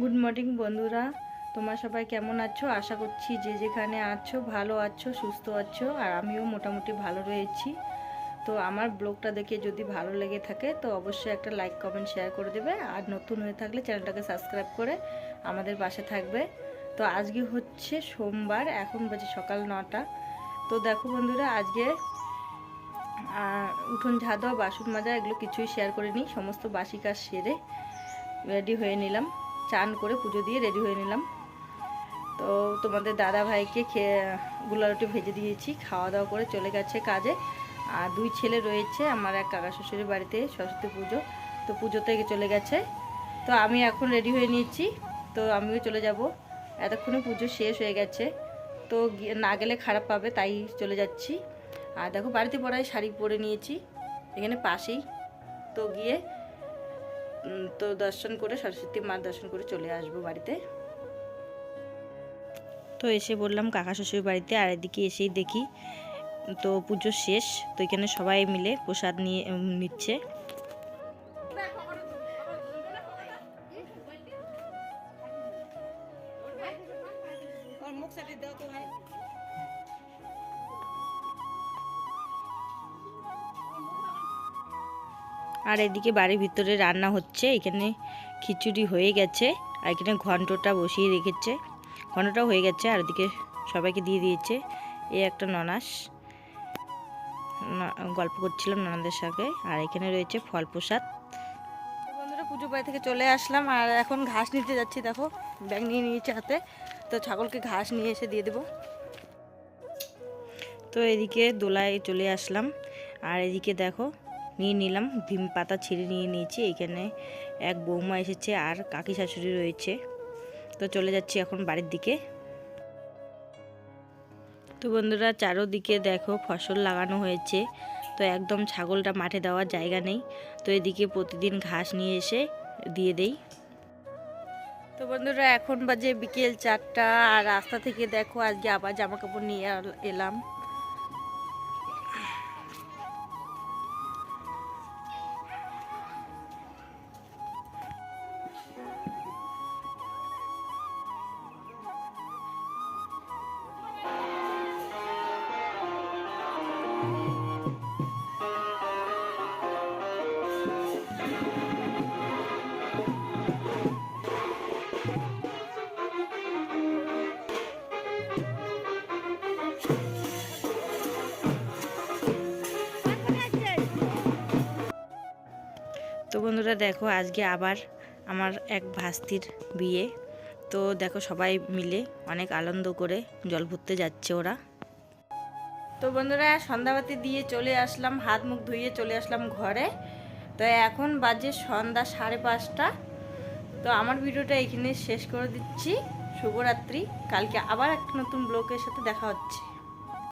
Good morning বন্ধুরা। তোমরা সবাই কেমন আছো? আশা করছি যে যেখানে আছো, ভালো আছো, সুস্থ আছো, আর আমিও মোটামুটি ভালো রয়েছি। তো আমার ব্লগটা দেখে যদি ভালো লেগে থাকে, তো অবশ্যই একটা লাইক কমেন্ট শেয়ার করে দেবে। আর নতুন হয়ে থাকলে চ্যানেলটাকে সাবস্ক্রাইব করে আমাদের পাশে থাকবে। তো আজকে হচ্ছে সোমবার, এখন বাজে সকাল নটা। তো দেখো বন্ধুরা, আজকে উঠোন দেওয়া বাসন মাজা, এগুলো কিছুই শেয়ার করিনি। সমস্ত বাসি কাজ সেরে রেডি হয়ে নিলাম। চান করে পুজো দিয়ে রেডি হয়ে নিলাম। তো তোমাদের দাদা ভাইকে খেয়ে, গুলা রুটি ভেজে দিয়েছি, খাওয়া দাওয়া করে চলে গেছে কাজে। আর দুই ছেলে রয়েছে, আমার এক কাকা শ্বশুরের বাড়িতে, সরস্বতী পুজো। তো পুজোতে চলে গেছে। তো আমি এখন রেডি হয়ে নিয়েছি। তো আমিও চলে যাব। এতক্ষণে পুজো শেষ হয়ে গেছে। তো না গেলে খারাপ পাবে, তাই চলে যাচ্ছি। আর দেখো, বাড়িতে পড়ায় শাড়ি পরে নিয়েছি। এখানে পাশেই। তো গিয়ে তো দর্শন করে সরস্বতী মার দর্শন করে চলে আসব বাড়িতে। তো এসে বললাম কাকা শ্বশুর বাড়িতে আর এদিকে এসেই দেখি তো পুজো শেষ তো এখানে সবাই মিলে প্রসাদ নিয়ে নিচ্ছে। আর এদিকে বাড়ির ভিতরে রান্না হচ্ছে, এখানে খিচুড়ি হয়ে গেছে, আর এখানে ঘন্টটা বসিয়ে রেখেছে। ঘন্টটা হয়ে গেছে, আর এদিকে সবাইকে দিয়ে দিয়েছে। এই একটা ননাস। গল্প করছিলাম ননাদের সাথে আর এখানে রয়েছে ফল প্রসাদ। বন্ধুরা, পুজো বাড়ি থেকে চলে আসলাম, আর এখন ঘাস নিতে যাচ্ছি, দেখো, ব্যাগ নিয়ে নিয়েছে হাতে। তো ছাগলকে ঘাস নিয়ে এসে দিয়ে দেবো। তো এদিকে দোলায় চলে আসলাম, আর এদিকে দেখো নিয়ে নিলাম ভীম পাতা ছিঁড়ে নিয়ে নিয়েছি, এখানে এক বৌমা এসেছে আর কাকি শাশুড়ি রয়েছে। তো চলে যাচ্ছি এখন বাড়ির দিকে। তো বন্ধুরা, চারোদিকে দেখো ফসল লাগানো হয়েছে। তো একদম ছাগলটা মাঠে দেওয়ার জায়গা নেই। তো এদিকে প্রতিদিন ঘাস নিয়ে এসে দিয়ে দেই। তো বন্ধুরা, এখন বাজে বিকেল চারটা, আর রাস্তা থেকে দেখো আজকে আবার জামা কাপড় নিয়ে এলাম। তো বন্ধুরা দেখো, আজকে আবার আমার এক ভাস্তির বিয়ে। তো দেখো সবাই মিলে অনেক আনন্দ করে জল ভরতে যাচ্ছে ওরা। তো বন্ধুরা, সন্ধ্যাবাতি দিয়ে চলে আসলাম, হাত মুখ ধুয়ে চলে আসলাম ঘরে। তো এখন বাজে সন্ধ্যা সাড়ে পাঁচটা। তো আমার ভিডিওটা এখানে শেষ করে দিচ্ছি। শুভরাত্রি। কালকে আবার একটা নতুন ব্লগের সাথে দেখা হচ্ছে।